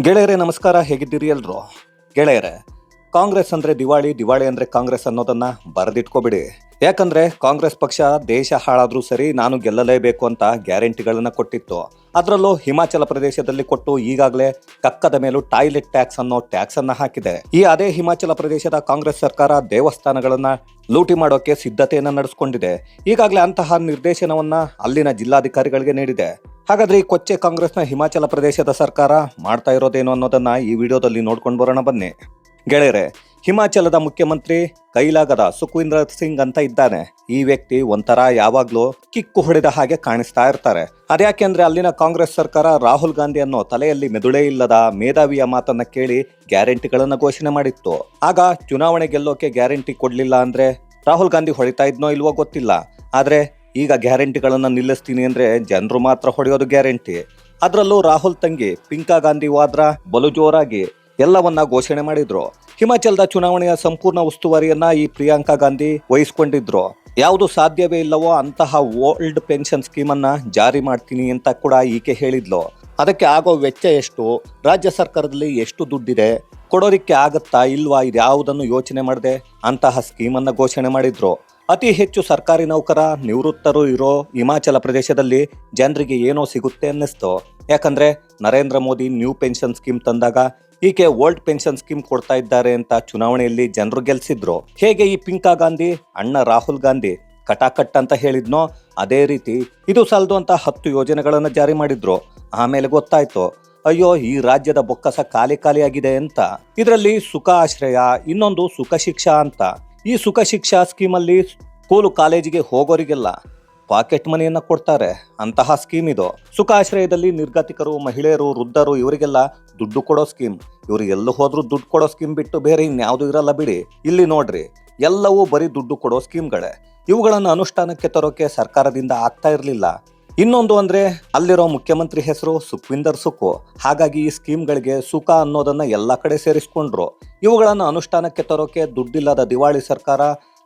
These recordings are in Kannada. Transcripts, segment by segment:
ಗೆಳೆಯರೇ, ನಮಸ್ಕಾರ. ಹೇಗಿದ್ದೀರಿ ಎಲ್ರು? ಗೆಳೆಯರೇ, ಕಾಂಗ್ರೆಸ್ ಅಂದ್ರೆ ದಿವಾಳಿ ದಿವಾಳಿ ಅಂದ್ರೆ ಕಾಂಗ್ರೆಸ್ ಅನ್ನೋದನ್ನ ಬರೆದಿಟ್ಕೋಬಿಡಿ. ಯಾಕಂದ್ರೆ ಕಾಂಗ್ರೆಸ್ ಪಕ್ಷ ದೇಶ ಹಾಳಾದ್ರೂ ಸರಿ ನಾನು ಗೆಲ್ಲಲೇಬೇಕು ಅಂತ ಗ್ಯಾರಂಟಿಗಳನ್ನ ಕೊಟ್ಟಿತ್ತು. ಅದರಲ್ಲೂ ಹಿಮಾಚಲ ಪ್ರದೇಶದಲ್ಲಿ ಕೊಟ್ಟು ಈಗಾಗಲೇ ಕಕ್ಕದ ಮೇಲೂ ಟಾಯ್ಲೆಟ್ ಟ್ಯಾಕ್ಸ್ ಅನ್ನೋ ಟ್ಯಾಕ್ಸ್ ಅನ್ನ ಹಾಕಿದೆ. ಈ ಅದೇ ಹಿಮಾಚಲ ಪ್ರದೇಶದ ಕಾಂಗ್ರೆಸ್ ಸರ್ಕಾರ ದೇವಸ್ಥಾನಗಳನ್ನ ಲೂಟಿ ಮಾಡೋಕೆ ಸಿದ್ಧತೆಯನ್ನ ನಡೆಸಿಕೊಂಡಿದೆ. ಈಗಾಗಲೇ ಅಂತಹ ನಿರ್ದೇಶನವನ್ನ ಅಲ್ಲಿನ ಜಿಲ್ಲಾಧಿಕಾರಿಗಳಿಗೆ ನೀಡಿದೆ. ಹಾಗಾದ್ರೆ ಈ ಕೊಚ್ಚೆ ಕಾಂಗ್ರೆಸ್ನ ಹಿಮಾಚಲ ಪ್ರದೇಶದ ಸರ್ಕಾರ ಮಾಡ್ತಾ ಇರೋದೇನು ಅನ್ನೋದನ್ನ ಈ ವಿಡಿಯೋದಲ್ಲಿ ನೋಡ್ಕೊಂಡು ಬರೋಣ ಬನ್ನಿ. ಗೆಳೆಯರೆ, ಹಿಮಾಚಲದ ಮುಖ್ಯಮಂತ್ರಿ ಕೈಲಾಗದ ಸುಖವಿಂದ್ರ ಸಿಂಗ್ ಅಂತ ಇದ್ದಾನೆ. ಈ ವ್ಯಕ್ತಿ ಒಂಥರ ಯಾವಾಗ್ಲೂ ಕಿಕ್ಕು ಹೊಡೆದ ಹಾಗೆ ಕಾಣಿಸ್ತಾ ಇರ್ತಾರೆ. ಅದ್ಯಾಕೆಂದ್ರೆ ಅಲ್ಲಿನ ಕಾಂಗ್ರೆಸ್ ಸರ್ಕಾರ ರಾಹುಲ್ ಗಾಂಧಿ ಅನ್ನೋ ತಲೆಯಲ್ಲಿ ಮೆದುಳೇ ಇಲ್ಲದ ಮೇಧಾವಿಯ ಮಾತನ್ನ ಕೇಳಿ ಗ್ಯಾರಂಟಿಗಳನ್ನ ಘೋಷಣೆ ಮಾಡಿತ್ತು. ಆಗ ಚುನಾವಣೆ ಗೆಲ್ಲೋಕೆ ಗ್ಯಾರಂಟಿ ಕೊಡ್ಲಿಲ್ಲ ಅಂದ್ರೆ ರಾಹುಲ್ ಗಾಂಧಿ ಹೊಡಿತಾ ಇದ್ನೋ ಇಲ್ವೋ ಗೊತ್ತಿಲ್ಲ. ಆದ್ರೆ ಈಗ ಗ್ಯಾರಂಟಿಗಳನ್ನು ನಿಲ್ಲಿಸ್ತೀನಿ ಅಂದರೆ ಜನರು ಮಾತ್ರ ಹೊಡೆಯೋದು ಗ್ಯಾರಂಟಿ. ಅದರಲ್ಲೂ ರಾಹುಲ್ ತಂಗಿ ಪಿಂಕಾ ಗಾಂಧಿ ವಾದ್ರ, ಬಲು ಜೋರಾಗಿ ಎಲ್ಲವನ್ನ ಘೋಷಣೆ ಮಾಡಿದ್ರು. ಹಿಮಾಚಲದ ಚುನಾವಣೆಯ ಸಂಪೂರ್ಣ ಉಸ್ತುವಾರಿಯನ್ನ ಈ ಪ್ರಿಯಾಂಕಾ ಗಾಂಧಿ ವಹಿಸಿಕೊಂಡಿದ್ರು. ಯಾವುದು ಸಾಧ್ಯವೇ ಇಲ್ಲವೋ ಅಂತಹ ಓಲ್ಡ್ ಪೆನ್ಷನ್ ಸ್ಕೀಮ್ ಅನ್ನ ಜಾರಿ ಮಾಡ್ತೀನಿ ಅಂತ ಕೂಡ ಈಕೆ ಹೇಳಿದ್ಲು. ಅದಕ್ಕೆ ಆಗೋ ವೆಚ್ಚ ಎಷ್ಟು? ರಾಜ್ಯ ಸರ್ಕಾರದಲ್ಲಿ ಎಷ್ಟು ದುಡ್ಡಿದೆ? ಕೊಡೋರಿಕ್ಕೆ ಆಗತ್ತಾ ಇಲ್ವಾ? ಇದ್ಯಾವುದನ್ನು ಯೋಚನೆ ಮಾಡದೆ? ಅಂತಹ ಸ್ಕೀಮ್ ಅನ್ನ ಘೋಷಣೆ ಮಾಡಿದ್ರು. ಅತಿ ಹೆಚ್ಚು ಸರ್ಕಾರಿ ನೌಕರ, ನಿವೃತ್ತರು ಇರೋ ಹಿಮಾಚಲ ಪ್ರದೇಶದಲ್ಲಿ ಜನರಿಗೆ ಏನೋ ಸಿಗುತ್ತೆ ಅನ್ನಿಸ್ತು. ಯಾಕಂದ್ರೆ Narendra Modi new pension scheme ತಂದಾಗ ಈಕೆ ಓಲ್ಡ್ ಪೆನ್ಷನ್ ಸ್ಕೀಮ್ ಕೊಡ್ತಾ ಇದ್ದಾರೆ ಅಂತ ಚುನಾವಣೆಯಲ್ಲಿ ಜನರು ಗೆಲ್ಸಿದ್ರು. ಹೇಗೆ ಈ ಪಿಂಕಾ ಗಾಂಧಿ, ಅಣ್ಣ ರಾಹುಲ್ ಗಾಂಧಿ ಕಟಾಕಟ್ ಅಂತ ಹೇಳಿದ್ನೋ ಅದೇ ರೀತಿ ಇದು ಸಾಲದು ಅಂತ ಹತ್ತು ಯೋಜನೆಗಳನ್ನು ಜಾರಿ ಮಾಡಿದ್ರು. ಆಮೇಲೆ ಗೊತ್ತಾಯ್ತು, ಅಯ್ಯೋ ಈ ರಾಜ್ಯದ ಬೊಕ್ಕಸ ಖಾಲಿ ಖಾಲಿಯಾಗಿದೆ ಅಂತ. ಇದರಲ್ಲಿ ಸುಖ ಆಶ್ರಯ, ಇನ್ನೊಂದು ಸುಖ ಶಿಕ್ಷಾ ಅಂತ. ಈ ಸುಖ ಶಿಕ್ಷಾ ಸ್ಕೀಮಲ್ಲಿ ಸ್ಕೂಲು ಕಾಲೇಜಿಗೆ ಹೋಗೋರಿಗೆಲ್ಲ ಪಾಕೆಟ್ ಮನಿಯನ್ನ ಕೊಡ್ತಾರೆ. ಅಂತಹ ಸ್ಕೀಮ್ ಇದು. ಸುಖಾಶ್ರಯದಲ್ಲಿ ನಿರ್ಗತಿಕರು, ಮಹಿಳೆಯರು, ವೃದ್ಧರು ಇವರಿಗೆಲ್ಲ ದುಡ್ಡು ಕೊಡೋ ಸ್ಕೀಮ್. ಇವರು ಎಲ್ಲೂ ಹೋದ್ರೂ ದುಡ್ಡು ಕೊಡೋ ಸ್ಕೀಮ್ ಬಿಟ್ಟು ಬೇರೆ ಇನ್ಯಾವುದೂ ಇರಲ್ಲ ಬಿಡಿ. ಇಲ್ಲಿ ನೋಡ್ರಿ, ಎಲ್ಲವೂ ಬರೀ ದುಡ್ಡು ಕೊಡೋ ಸ್ಕೀಮ್ಗಳೇ. ಇವುಗಳನ್ನು ಅನುಷ್ಠಾನಕ್ಕೆ ತರೋಕೆ ಸರ್ಕಾರದಿಂದ ಆಗ್ತಾ ಇರಲಿಲ್ಲ. ಇನ್ನೊಂದು ಅಂದ್ರೆ ಅಲ್ಲಿರೋ ಮುಖ್ಯಮಂತ್ರಿ ಹೆಸರು ಸುಖ್ವಿಂದರ್ ಸುಖು ಹಾಗಾಗಿ ಈ ಸ್ಕೀಮ್ಗಳಿಗೆ ಸುಖ ಅನ್ನೋದನ್ನ ಎಲ್ಲ ಕಡೆ ಸೇರಿಸ್ಕೊಂಡ್ರು. ಇವುಗಳನ್ನು ಅನುಷ್ಠಾನಕ್ಕೆ ತರೋಕೆ ದುಡ್ಡಿಲ್ಲದ ದಿವಾಳಿ ಸರ್ಕಾರ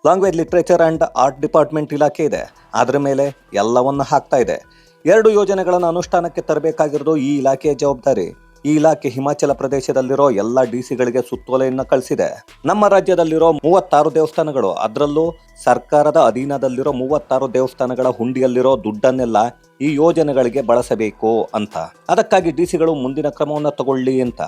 language literature and art department ಇಲಾಖೆ ಇದೆ. ಅದರ ಮೇಲೆ ಎಲ್ಲವನ್ನ ಹಾಕ್ತಾ ಇದೆ. ಎರಡು ಯೋಜನೆಗಳನ್ನು ಅನುಷ್ಠಾನಕ್ಕೆ ತರಬೇಕಾಗಿರೋದು ಈ ಇಲಾಖೆಯ ಜವಾಬ್ದಾರಿ. ಈ ಇಲಾಖೆ ಹಿಮಾಚಲ ಪ್ರದೇಶದಲ್ಲಿರೋ ಎಲ್ಲ ಡಿ ಸಿಗಳಿಗೆ ಸುತ್ತೋಲೆಯನ್ನು ಕಳಿಸಿದೆ. ನಮ್ಮ ರಾಜ್ಯದಲ್ಲಿರೋ ಮೂವತ್ತಾರು ದೇವಸ್ಥಾನಗಳು, ಅದರಲ್ಲೂ ಸರ್ಕಾರದ ಅಧೀನದಲ್ಲಿರೋ ಮೂವತ್ತಾರು ದೇವಸ್ಥಾನಗಳ ಹುಂಡಿಯಲ್ಲಿರೋ ದುಡ್ಡನ್ನೆಲ್ಲ ಈ ಯೋಜನೆಗಳಿಗೆ ಬಳಸಬೇಕು ಅಂತ. ಅದಕ್ಕಾಗಿ ಡಿ ಸಿಗಳು ಮುಂದಿನ ಕ್ರಮವನ್ನು ತಗೊಳ್ಳಿ ಅಂತ.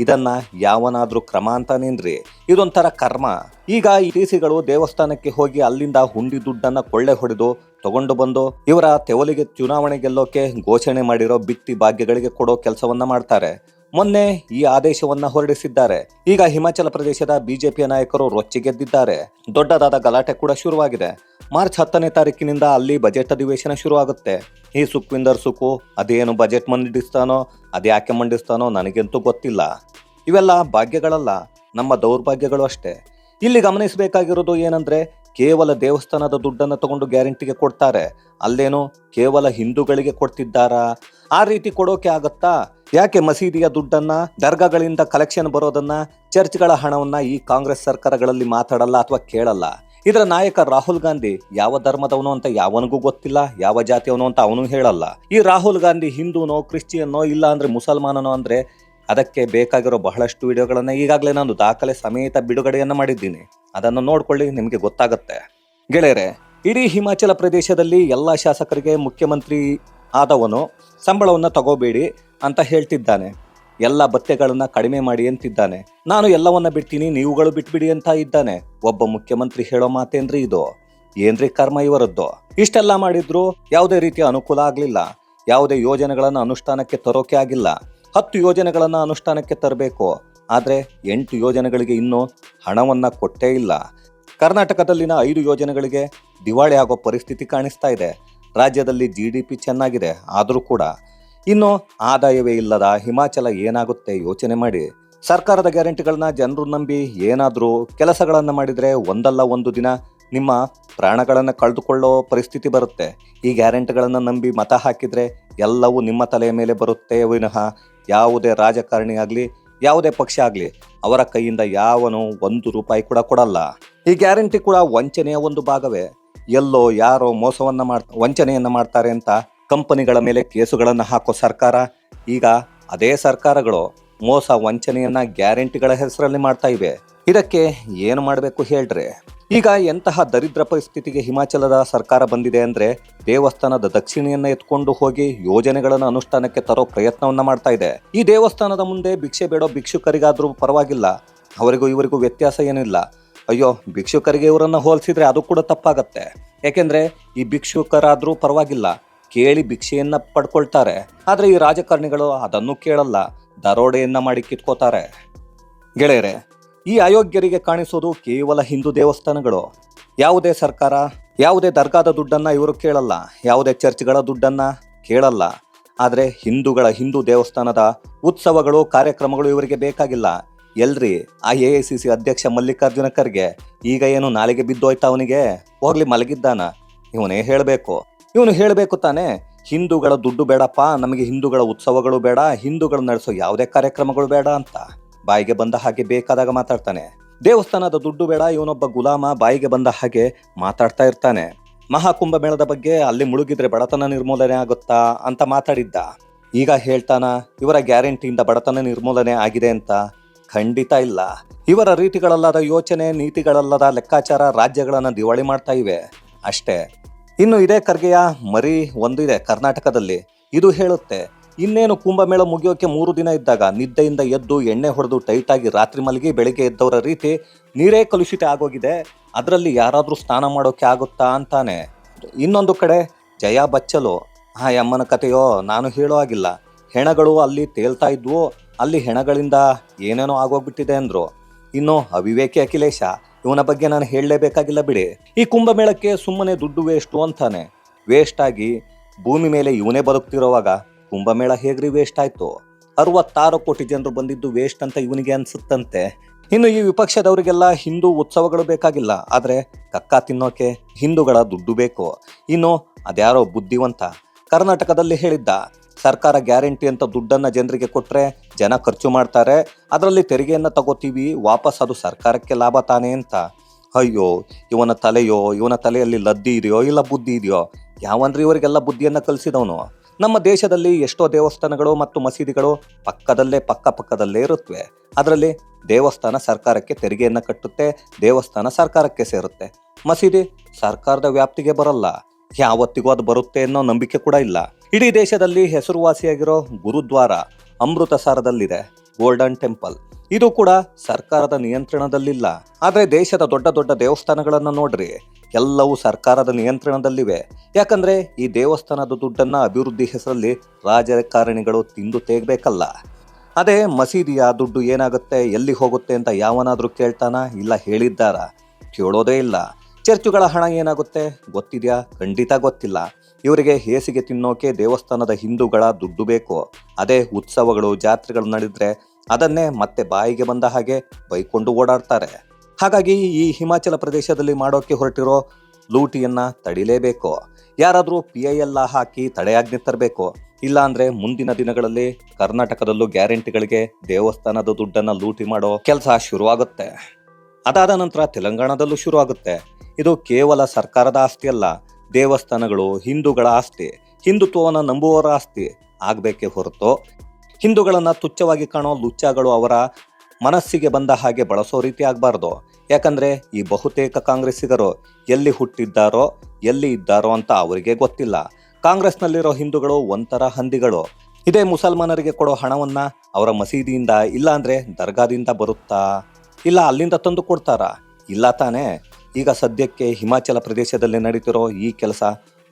ಇದನ್ನ ಯಾವನಾದ್ರೂ ಕ್ರಮ ಅಂತಾನೇನ್ರಿ ಇದೊಂಥರ ಕರ್ಮ. ಈಗ ಈ ಟಿ ಸಿಗಳು ದೇವಸ್ಥಾನಕ್ಕೆ ಹೋಗಿ ಅಲ್ಲಿಂದ ಹುಂಡಿ ದುಡ್ಡನ್ನ ಕೊಳ್ಳೆ ಹೊಡೆದು ತಗೊಂಡು ಬಂದು ಇವರ ತೆವಲಿಗೆ ಚುನಾವಣೆ ಗೆಲ್ಲೋಕೆ ಘೋಷಣೆ ಮಾಡಿರೋ ಬಿತ್ತಿ ಭಾಗ್ಯಗಳಿಗೆ ಕೊಡೋ ಕೆಲಸವನ್ನ ಮಾಡ್ತಾರೆ. ಮೊನ್ನೆ ಈ ಆದೇಶವನ್ನ ಹೊರಡಿಸಿದ್ದಾರೆ. ಈಗ ಹಿಮಾಚಲ ಪ್ರದೇಶದ ಬಿಜೆಪಿಯ ನಾಯಕರು ರೊಚ್ಚಿಗೆದ್ದಿದ್ದಾರೆ ದೊಡ್ಡದಾದ ಗಲಾಟೆ ಕೂಡ ಶುರುವಾಗಿದೆ. ಮಾರ್ಚ್ ಹತ್ತನೇ ತಾರೀಕಿನಿಂದ ಅಲ್ಲಿ ಬಜೆಟ್ ಅಧಿವೇಶನ ಶುರುವಾಗುತ್ತೆ. ಈ ಸುಖ್ವಿಂದರ್ ಸುಖು ಅದೇನು ಬಜೆಟ್ ಮಂಡಿಸ್ತಾನೋ, ಅದ್ಯಾಕೆ ಮಂಡಿಸ್ತಾನೋ ನನಗಂತೂ ಗೊತ್ತಿಲ್ಲ. ಇವೆಲ್ಲ ಭಾಗ್ಯಗಳಲ್ಲ, ನಮ್ಮ ದೌರ್ಭಾಗ್ಯಗಳು ಅಷ್ಟೇ. ಇಲ್ಲಿ ಗಮನಿಸಬೇಕಾಗಿರೋದು ಏನಂದ್ರೆ ಕೇವಲ ದೇವಸ್ಥಾನದ ದುಡ್ಡನ್ನು ತಗೊಂಡು ಗ್ಯಾರಂಟಿಗೆ ಕೊಡ್ತಾರೆ. ಅಲ್ಲೇನೋ? ಕೇವಲ ಹಿಂದೂಗಳಿಗೆ ಕೊಡ್ತಿದ್ದಾರಾ? ಆ ರೀತಿ ಕೊಡೋಕೆ ಆಗತ್ತಾ? ಯಾಕೆ ಮಸೀದಿಯ ದುಡ್ಡನ್ನ, ದರ್ಗಾಗಳಿಂದ ಕಲೆಕ್ಷನ್ ಬರೋದನ್ನ, ಚರ್ಚ್ಗಳ ಹಣವನ್ನ ಈ ಕಾಂಗ್ರೆಸ್ ಸರ್ಕಾರಗಳಲ್ಲಿ ಮಾತಾಡಲ್ಲ ಅಥವಾ ಕೇಳಲ್ಲ? ಇದರ ನಾಯಕ ರಾಹುಲ್ ಗಾಂಧಿ ಯಾವ ಧರ್ಮದವನು ಅಂತ ಯಾವನಿಗೂ ಗೊತ್ತಿಲ್ಲ, ಯಾವ ಜಾತಿಯವನು ಅಂತ ಅವನು ಹೇಳಲ್ಲ. ಈ ರಾಹುಲ್ ಗಾಂಧಿ ಹಿಂದೂನೋ, ಕ್ರಿಶ್ಚಿಯನ್ನೋ, ಇಲ್ಲ ಅಂದ್ರೆ ಮುಸಲ್ಮಾನನೋ ಅಂದ್ರೆ ಅದಕ್ಕೆ ಬೇಕಾಗಿರೋ ಬಹಳಷ್ಟು ವಿಡಿಯೋಗಳನ್ನು ಈಗಾಗಲೇ ನಾನು ದಾಖಲೆ ಸಮೇತ ಬಿಡುಗಡೆಯನ್ನು ಮಾಡಿದ್ದೀನಿ. ಅದನ್ನು ನೋಡ್ಕೊಳ್ಳಿ, ನಿಮಗೆ ಗೊತ್ತಾಗುತ್ತೆ. ಗೆಳೆಯರೆ, ಇಡೀ ಹಿಮಾಚಲ ಪ್ರದೇಶದಲ್ಲಿ ಎಲ್ಲ ಶಾಸಕರಿಗೆ ಮುಖ್ಯಮಂತ್ರಿ ಆದವನು ಸಂಬಳವನ್ನು ತಗೋಬೇಡಿ ಅಂತ ಹೇಳ್ತಿದ್ದಾನೆ. ಎಲ್ಲ ಭತ್ಯೆಗಳನ್ನು ಕಡಿಮೆ ಮಾಡಿ ಅಂತಿದ್ದಾನೆ. ನಾನು ಎಲ್ಲವನ್ನ ಬಿಡ್ತೀನಿ, ನೀವುಗಳು ಬಿಟ್ಬಿಡಿ ಅಂತ ಇದ್ದಾನೆ. ಒಬ್ಬ ಮುಖ್ಯಮಂತ್ರಿ ಹೇಳೋ ಮಾತೇನ್ರಿ ಇದು? ಏನ್ರಿ ಕರ್ಮ ಇವರದ್ದು? ಇಷ್ಟೆಲ್ಲ ಮಾಡಿದ್ರು ಯಾವುದೇ ರೀತಿಯ ಅನುಕೂಲ ಆಗಲಿಲ್ಲ. ಯಾವುದೇ ಯೋಜನೆಗಳನ್ನು ಅನುಷ್ಠಾನಕ್ಕೆ ತರೋಕೆ ಆಗಿಲ್ಲ. ಹತ್ತು ಯೋಜನೆಗಳನ್ನ ಅನುಷ್ಠಾನಕ್ಕೆ ತರಬೇಕು. ಆದರೆ ಎಂಟು ಯೋಜನೆಗಳಿಗೆ ಇನ್ನೂ ಹಣವನ್ನ ಕೊಟ್ಟೇ ಇಲ್ಲ. ಕರ್ನಾಟಕದಲ್ಲಿನ ಐದು ಯೋಜನೆಗಳಿಗೆ ದಿವಾಳಿ ಆಗೋ ಪರಿಸ್ಥಿತಿ ಕಾಣಿಸ್ತಾ ಇದೆ. ರಾಜ್ಯದಲ್ಲಿ ಜಿ ಡಿ ಪಿ ಚೆನ್ನಾಗಿದೆ, ಆದರೂ ಕೂಡ. ಇನ್ನು ಆದಾಯವೇ ಇಲ್ಲದ ಹಿಮಾಚಲ ಏನಾಗುತ್ತೆ ಯೋಚನೆ ಮಾಡಿ. ಸರ್ಕಾರದ ಗ್ಯಾರಂಟಿಗಳನ್ನ ಜನರು ನಂಬಿ ಏನಾದರೂ ಕೆಲಸಗಳನ್ನು ಮಾಡಿದರೆ ಒಂದಲ್ಲ ಒಂದು ದಿನ ನಿಮ್ಮ ಪ್ರಾಣಗಳನ್ನು ಕಳೆದುಕೊಳ್ಳೋ ಪರಿಸ್ಥಿತಿ ಬರುತ್ತೆ. ಈ ಗ್ಯಾರಂಟಿಗಳನ್ನು ನಂಬಿ ಮತ ಹಾಕಿದರೆ ಎಲ್ಲವೂ ನಿಮ್ಮ ತಲೆಯ ಮೇಲೆ ಬರುತ್ತೆ ವಿನಃ ಯಾವುದೇ ರಾಜಕಾರಣಿ ಆಗಲಿ, ಯಾವುದೇ ಪಕ್ಷ ಆಗಲಿ, ಅವರ ಕೈಯಿಂದ ಯಾವನು ಒಂದು ರೂಪಾಯಿ ಕೂಡ ಕೊಡಲ್ಲ. ಈ ಗ್ಯಾರಂಟಿ ಕೂಡ ವಂಚನೆಯ ಒಂದು ಭಾಗವೇ. ಎಲ್ಲೋ ಯಾರೋ ಮೋಸವನ್ನ ಮಾಡ್ತಾ, ವಂಚನೆಯನ್ನ ಮಾಡ್ತಾರೆ ಅಂತ ಕಂಪನಿಗಳ ಮೇಲೆ ಕೇಸುಗಳನ್ನು ಹಾಕೋ ಸರ್ಕಾರ. ಈಗ ಅದೇ ಸರ್ಕಾರಗಳು ಮೋಸ ವಂಚನೆಯನ್ನ ಗ್ಯಾರಂಟಿಗಳ ಹೆಸರಲ್ಲಿ ಮಾಡ್ತಾ ಇವೆ. ಇದಕ್ಕೆ ಏನು ಮಾಡಬೇಕು ಹೇಳ್ರಿ ಈಗ ಎಂತಹ ದರಿದ್ರ ಪರಿಸ್ಥಿತಿಗೆ ಹಿಮಾಚಲದ ಸರ್ಕಾರ ಬಂದಿದೆ ಅಂದ್ರೆ ದೇವಸ್ಥಾನದ ದಕ್ಷಿಣೆಯನ್ನ ಎತ್ಕೊಂಡು ಹೋಗಿ ಯೋಜನೆಗಳನ್ನು ಅನುಷ್ಠಾನಕ್ಕೆ ತರೋ ಪ್ರಯತ್ನವನ್ನ ಮಾಡ್ತಾ ಇದೆ. ಈ ದೇವಸ್ಥಾನದ ಮುಂದೆ ಭಿಕ್ಷೆ ಬೇಡೋ ಭಿಕ್ಷುಕರಿಗಾದ್ರೂ ಪರವಾಗಿಲ್ಲ. ಅವರಿಗೂ ಇವರಿಗೂ ವ್ಯತ್ಯಾಸ ಏನಿಲ್ಲ. ಅಯ್ಯೋ, ಭಿಕ್ಷುಕರಿಗೆ ಇವರನ್ನ ಹೋಲಿಸಿದ್ರೆ ಅದು ಕೂಡ ತಪ್ಪಾಗತ್ತೆ. ಯಾಕೆಂದ್ರೆ ಈ ಭಿಕ್ಷುಕರಾದ್ರೂ ಪರವಾಗಿಲ್ಲ. ಕೇಳಿ ಭಿಕ್ಷೆಯನ್ನ ಪಡ್ಕೊಳ್ತಾರೆ. ಆದ್ರೆ ಈ ರಾಜಕಾರಣಿಗಳು ಅದನ್ನು ಕೇಳಲ್ಲ. ದರೋಡೆಯನ್ನ ಮಾಡಿ ಕಿತ್ಕೋತಾರೆ. ಗೆಳೆಯರೆ ಈ ಅಯೋಗ್ಯರಿಗೆ ಕಾಣಿಸೋದು ಕೇವಲ ಹಿಂದೂ ದೇವಸ್ಥಾನಗಳು. ಯಾವುದೇ ಸರ್ಕಾರ, ಯಾವುದೇ ದರ್ಗಾದ ದುಡ್ಡನ್ನ ಇವರು ಕೇಳಲ್ಲ, ಯಾವುದೇ ಚರ್ಚ್ಗಳ ದುಡ್ಡನ್ನ ಕೇಳಲ್ಲ. ಆದರೆ ಹಿಂದೂಗಳ ಹಿಂದೂ ದೇವಸ್ಥಾನದ ಉತ್ಸವಗಳು, ಕಾರ್ಯಕ್ರಮಗಳು ಇವರಿಗೆ ಬೇಕಾಗಿಲ್ಲ. ಎಲ್ರಿ ಆ ಎ ಐ ಸಿ ಸಿ ಅಧ್ಯಕ್ಷ ಮಲ್ಲಿಕಾರ್ಜುನ ಖರ್ಗೆ, ಈಗ ಏನು ನಾಳೆಗೆ ಬಿದ್ದೋಯ್ತಾ ಅವನಿಗೆ? ಹೋಗ್ಲಿ ಮಲಗಿದ್ದಾನ. ಇವನೇ ಹೇಳಬೇಕು. ಇವನು ಹೇಳಬೇಕು ತಾನೇ, ಹಿಂದೂಗಳ ದುಡ್ಡು ಬೇಡಪ್ಪ, ನಮಗೆ ಹಿಂದೂಗಳ ಉತ್ಸವಗಳು ಬೇಡ, ಹಿಂದೂಗಳು ನಡೆಸೋ ಯಾವುದೇ ಕಾರ್ಯಕ್ರಮಗಳು ಬೇಡ ಅಂತ. ಬಾಯಿಗೆ ಬಂದ ಹಾಗೆ ಬೇಕಾದಾಗ ಮಾತಾಡ್ತಾನೆ. ದೇವಸ್ಥಾನದ ದುಡ್ಡು ಬೇಡ, ಇವನೊಬ್ಬ ಗುಲಾಮ ಬಾಯಿಗೆ ಬಂದ ಹಾಗೆ ಮಾತಾಡ್ತಾ ಇರ್ತಾನೆ. ಮಹಾಕುಂಭ ಮೇಳದ ಬಗ್ಗೆ ಅಲ್ಲಿ ಮುಳುಗಿದ್ರೆ ಬಡತನ ನಿರ್ಮೂಲನೆ ಆಗುತ್ತಾ ಅಂತ ಮಾತಾಡಿದ್ದ. ಈಗ ಹೇಳ್ತಾನ, ಇವರ ಗ್ಯಾರಂಟಿಯಿಂದ ಬಡತನ ನಿರ್ಮೂಲನೆ ಆಗಿದೆ ಅಂತ. ಖಂಡಿತ ಇಲ್ಲ. ಇವರ ರೀತಿಗಳಲ್ಲದ ಯೋಚನೆ, ನೀತಿಗಳಲ್ಲದ ಲೆಕ್ಕಾಚಾರ ರಾಜ್ಯಗಳನ್ನು ದಿವಾಳಿ ಮಾಡ್ತಾ ಇವೆ. ಅಷ್ಟೇ. ಇನ್ನು ಇದೇ ಖರ್ಗೆಯ ಮರಿ ಒಂದಿದೆ ಕರ್ನಾಟಕದಲ್ಲಿ. ಇದು ಹೇಳುತ್ತೆ ಇನ್ನೇನು ಕುಂಭಮೇಳ ಮುಗಿಯೋಕೆ ಮೂರು ದಿನ ಇದ್ದಾಗ ನಿದ್ದೆಯಿಂದ ಎದ್ದು ಎಣ್ಣೆ ಹೊಡೆದು ಟೈಟ್ ಆಗಿ ರಾತ್ರಿ ಮಲಗಿ ಬೆಳಿಗ್ಗೆ ಎದ್ದವರ ರೀತಿ ನೀರೇ ಕಲುಷಿತ ಆಗೋಗಿದೆ. ಅದರಲ್ಲಿ ಯಾರಾದರೂ ಸ್ನಾನ ಮಾಡೋಕೆ ಆಗುತ್ತಾ ಅಂತಾನೆ. ಇನ್ನೊಂದು ಕಡೆ, ಜಯ ಬಚ್ಚಲು ಆ ಅಮ್ಮನ ಕಥೆಯೋ, ನಾನು ಹೇಳೋ ಆಗಿಲ್ಲ ಹೆಣಗಳು ಅಲ್ಲಿ ತೇಲ್ತಾ ಇದ್ವು. ಅಲ್ಲಿ ಹೆಣಗಳಿಂದ ಏನೇನೋ ಆಗೋಗ್ಬಿಟ್ಟಿದೆ ಅಂದ್ರು. ಇನ್ನು ಅವಿವೇಕಿ ಅಖಿಲೇಶ, ಇವನ ಬಗ್ಗೆ ನಾನು ಹೇಳಲೇಬೇಕಾಗಿಲ್ಲ ಬಿಡಿ. ಈ ಕುಂಭಮೇಳಕ್ಕೆ ಸುಮ್ಮನೆ ದುಡ್ಡು ವೇಸ್ಟು ಅಂತಾನೆ. ವೇಸ್ಟ್ ಆಗಿ ಭೂಮಿ ಮೇಲೆ ಇವನೇ ಬದುಕ್ತಿರೋವಾಗ ಕುಂಭಮೇಳ ಹೇಗ್ರಿ ವೇಸ್ಟ್ ಆಯ್ತು? ಅರವತ್ತಾರು ಕೋಟಿ ಜನರು ಬಂದಿದ್ದು ವೇಸ್ಟ್ ಅಂತ ಇವನಿಗೆ ಅನ್ಸುತ್ತಂತೆ. ಇನ್ನು ಈ ವಿಪಕ್ಷದವರಿಗೆಲ್ಲ ಹಿಂದೂ ಉತ್ಸವಗಳು ಬೇಕಾಗಿಲ್ಲ. ಆದ್ರೆ ಕಕ್ಕ ತಿನ್ನೋಕೆ ಹಿಂದೂಗಳ ದುಡ್ಡು ಬೇಕು. ಇನ್ನು ಅದ್ಯಾರೋ ಬುದ್ಧಿವಂತ. ಕರ್ನಾಟಕದಲ್ಲಿ ಹೇಳಿದ್ದ, ಸರ್ಕಾರ ಗ್ಯಾರಂಟಿ ಅಂತ ದುಡ್ಡನ್ನ ಜನರಿಗೆ ಕೊಟ್ರೆ ಜನ ಖರ್ಚು ಮಾಡ್ತಾರೆ, ಅದರಲ್ಲಿ ತೆರಿಗೆಯನ್ನ ತಗೋತೀವಿ, ವಾಪಸ್ ಅದು ಸರ್ಕಾರಕ್ಕೆ ಲಾಭ ತಾನೇ ಅಂತ. ಅಯ್ಯೋ, ಇವನ ತಲೆಯೋ, ಇವನ ತಲೆಯಲ್ಲಿ ಲದ್ದಿ ಇದೆಯೋ, ಇಲ್ಲ ಬುದ್ಧಿ ಇದೆಯೋ? ಯಾವಂದ್ರೆ ಇವರಿಗೆಲ್ಲ ಬುದ್ಧಿಯನ್ನ ಕಲಿಸಿದವನು? ನಮ್ಮ ದೇಶದಲ್ಲಿ ಎಷ್ಟೋ ದೇವಸ್ಥಾನಗಳು ಮತ್ತು ಮಸೀದಿಗಳು ಪಕ್ಕದಲ್ಲೇ ಪಕ್ಕ ಪಕ್ಕದಲ್ಲೇ ಇರುತ್ತವೆ ಅದರಲ್ಲಿ ದೇವಸ್ಥಾನ ಸರ್ಕಾರಕ್ಕೆ ತೆರಿಗೆಯನ್ನು ಕಟ್ಟುತ್ತೆ, ದೇವಸ್ಥಾನ ಸರ್ಕಾರಕ್ಕೆ ಸೇರುತ್ತೆ. ಮಸೀದಿ ಸರ್ಕಾರದ ವ್ಯಾಪ್ತಿಗೆ ಬರಲ್ಲ, ಯಾವತ್ತಿಗೂ ಅದು ಬರುತ್ತೆ ಅನ್ನೋ ನಂಬಿಕೆ ಕೂಡ ಇಲ್ಲ. ಇಡೀ ದೇಶದಲ್ಲಿ ಹೆಸರುವಾಸಿಯಾಗಿರೋ ಗುರುದ್ವಾರ ಅಮೃತಸರದಲ್ಲಿದೆ, ಗೋಲ್ಡನ್ ಟೆಂಪಲ್. ಇದು ಕೂಡ ಸರ್ಕಾರದ ನಿಯಂತ್ರಣದಲ್ಲಿಲ್ಲ. ಆದರೆ ದೇಶದ ದೊಡ್ಡ ದೊಡ್ಡ ದೇವಸ್ಥಾನಗಳನ್ನು ನೋಡ್ರಿ. ಎಲ್ಲವೂ ಸರ್ಕಾರದ ನಿಯಂತ್ರಣದಲ್ಲಿವೆ. ಯಾಕಂದ್ರೆ ಈ ದೇವಸ್ಥಾನದ ದುಡ್ಡನ್ನು ಅಭಿವೃದ್ಧಿ ಹೆಸರಲ್ಲಿ ರಾಜಕಾರಣಿಗಳು ತಿಂದು ತೆಗಬೇಕಲ್ಲ. ಅದೇ ಮಸೀದಿಯ ದುಡ್ಡು ಏನಾಗುತ್ತೆ, ಎಲ್ಲಿ ಹೋಗುತ್ತೆ ಅಂತ ಯಾವನಾದರೂ ಕೇಳ್ತಾನ? ಇಲ್ಲ ಹೇಳಿದ್ದಾರ? ಕೇಳೋದೇ ಇಲ್ಲ. ಚರ್ಚುಗಳ ಹಣ ಏನಾಗುತ್ತೆ? ಗೊತ್ತಿದ್ಯಾ? ಖಂಡಿತ ಗೊತ್ತಿಲ್ಲ. ಇವರಿಗೆ ಹೇಸಿಗೆ ತಿನ್ನೋಕೆ ದೇವಸ್ಥಾನದ ಹಿಂದೂಗಳ ದುಡ್ಡು ಬೇಕು. ಅದೇ ಉತ್ಸವಗಳು, ಜಾತ್ರೆಗಳು ನಡೆದರೆ ಅದನ್ನೇ ಮತ್ತೆ ಬಾಯಿಗೆ ಬಂದ ಹಾಗೆ ಬೈಕೊಂಡು ಓಡಾಡ್ತಾರೆ. ಹಾಗಾಗಿ ಈ ಹಿಮಾಚಲ ಪ್ರದೇಶದಲ್ಲಿ ಮಾಡೋಕೆ ಹೊರಟಿರೋ ಲೂಟಿಯನ್ನು ತಡಿಲೇಬೇಕು. ಯಾರಾದರೂ ಪಿ ಐ ಎಲ್ಲ ಹಾಕಿ ತಡೆಯಾಜ್ಞೆ ತರಬೇಕು. ಇಲ್ಲಾಂದ್ರೆ ಮುಂದಿನ ದಿನಗಳಲ್ಲಿ ಕರ್ನಾಟಕದಲ್ಲೂ ಗ್ಯಾರಂಟಿಗಳಿಗೆ ದೇವಸ್ಥಾನದ ದುಡ್ಡನ್ನು ಲೂಟಿ ಮಾಡೋ ಕೆಲಸ ಶುರುವಾಗುತ್ತೆ. ಅದಾದ ನಂತರ ತೆಲಂಗಾಣದಲ್ಲೂ ಶುರುವಾಗುತ್ತೆ. ಇದು ಕೇವಲ ಸರ್ಕಾರದ ಆಸ್ತಿ ಅಲ್ಲ, ದೇವಸ್ಥಾನಗಳು ಹಿಂದೂಗಳ ಆಸ್ತಿ, ಹಿಂದುತ್ವವನ್ನು ನಂಬುವವರ ಆಸ್ತಿ ಆಗಬೇಕೇ ಹೊರತು. ಹಿಂದೂಗಳನ್ನು ತುಚ್ಛವಾಗಿ ಕಾಣೋ ಲುಚ್ಚಾಗಳು ಅವರ ಮನಸ್ಸಿಗೆ ಬಂದ ಹಾಗೆ ಬಳಸೋ ರೀತಿ ಆಗಬಾರ್ದು. ಯಾಕಂದರೆ ಈ ಬಹುತೇಕ ಕಾಂಗ್ರೆಸ್ಸಿಗರು ಎಲ್ಲಿ ಹುಟ್ಟಿದ್ದಾರೋ, ಎಲ್ಲಿ ಇದ್ದಾರೋ ಅಂತ ಅವರಿಗೆ ಗೊತ್ತಿಲ್ಲ. ಕಾಂಗ್ರೆಸ್ನಲ್ಲಿರೋ ಹಿಂದೂಗಳು ಒಂಥರ ಹಂದಿಗಳು. ಇದೇ ಮುಸಲ್ಮಾನರಿಗೆ ಕೊಡೋ ಹಣವನ್ನು ಅವರ ಮಸೀದಿಯಿಂದ ಇಲ್ಲಾಂದರೆ ದರ್ಗಾದಿಂದ ಬರುತ್ತಾ? ಇಲ್ಲ ಅಲ್ಲಿಂದ ತಂದು ಕೊಡ್ತಾರಾ? ಇಲ್ಲ ತಾನೇ. ಈಗ ಸದ್ಯಕ್ಕೆ ಹಿಮಾಚಲ ಪ್ರದೇಶದಲ್ಲಿ ನಡೀತಿರೋ ಈ ಕೆಲಸ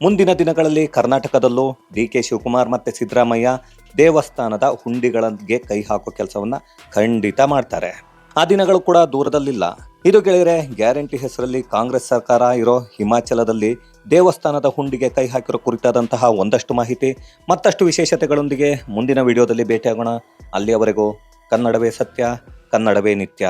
ಮುಂದಿನ ದಿನಗಳಲ್ಲಿ ಕರ್ನಾಟಕದಲ್ಲೂ ಡಿ ಕೆ ಶಿವಕುಮಾರ್ ಮತ್ತು ಸಿದ್ದರಾಮಯ್ಯ ದೇವಸ್ಥಾನದ ಹುಂಡಿಗಳಿಗೆ ಕೈ ಹಾಕೋ ಕೆಲಸವನ್ನ ಖಂಡಿತ ಮಾಡ್ತಾರೆ. ಆ ದಿನಗಳು ಕೂಡ ದೂರದಲ್ಲಿಲ್ಲ. ಇದು ಗೆಳೆಯರೆ, ಗ್ಯಾರಂಟಿ ಹೆಸರಲ್ಲಿ ಕಾಂಗ್ರೆಸ್ ಸರ್ಕಾರ ಇರೋ ಹಿಮಾಚಲದಲ್ಲಿ ದೇವಸ್ಥಾನದ ಹುಂಡಿಗೆ ಕೈ ಹಾಕಿರೋ ಕುರಿತಾದಂತಹ ಒಂದಷ್ಟು ಮಾಹಿತಿ, ಮತ್ತಷ್ಟು ವಿಶೇಷತೆಗಳೊಂದಿಗೆ ಮುಂದಿನ ವಿಡಿಯೋದಲ್ಲಿ ಭೇಟಿಯಾಗೋಣ. ಅಲ್ಲಿಯವರೆಗೂ ಕನ್ನಡವೇ ಸತ್ಯ, ಕನ್ನಡವೇ ನಿತ್ಯ.